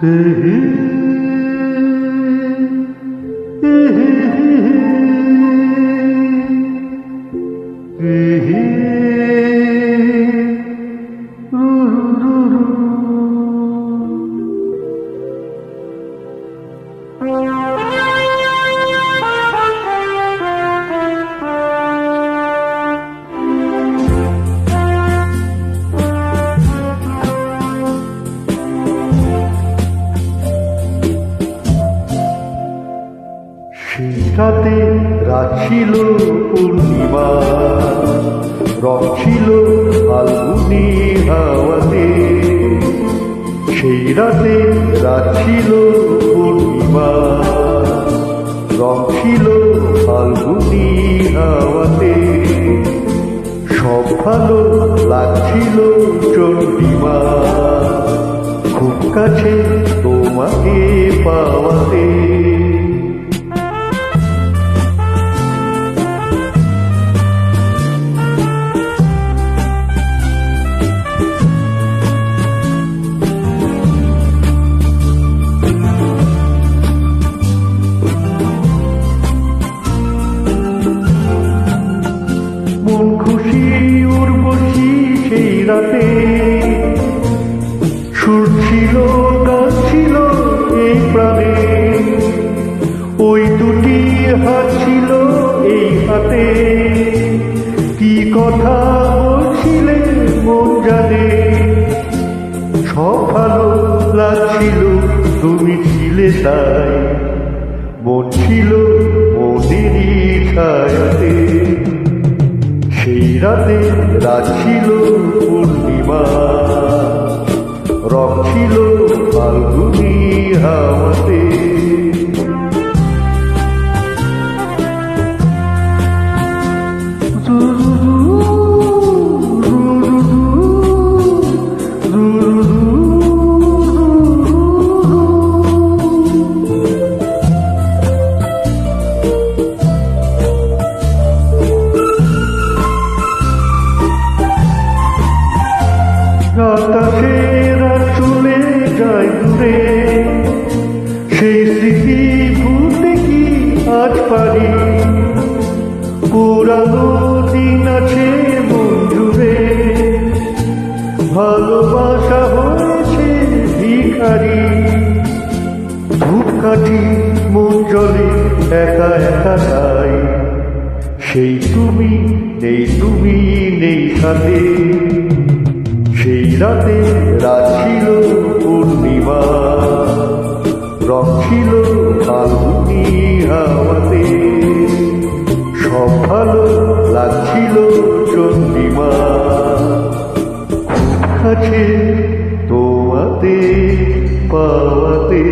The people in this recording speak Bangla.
সেই রাতে রাত ছিল পূর্ণিমা রং ছিল ফাল্গুনি হাওয়াতে সেই রাতে রাত ছিল পূর্ণিমা রং ছিল ফাল্গুনি হাওয়াতে সব ভালো লাগছিল চন্ডিমা খুব কাছে তোমাকে পাওয়াতে। রাতে। সুর ছিল ছিল এই প্রাণে। ওই দুটি হাত ছিল এই হাতে। কি কথা বলছিলে মন জানে। সব ভালো লাগছিল, তুমি ছিলে তাই। মন ছিল মনেরই ছায়াতে। সেই রাতে রাত ছিল পূর্ণিমা রং ফাল্গুনি হাওয়াতে সেই স্মৃতি কি আজ পারি? পুরানো দিন আছে মন ভালোবাসা হয়েছে ভিখারি। ধূপকাঠি মন জলে একা একা সেই তুমি নেই তুমি নেই সাথে। সেই রাত ছিল ফাল্গুনি হাওয়াতে। সব ভালো লাগছিল চন্দ্রিমা খুব কাছে তোমাতে পাওয়াতে।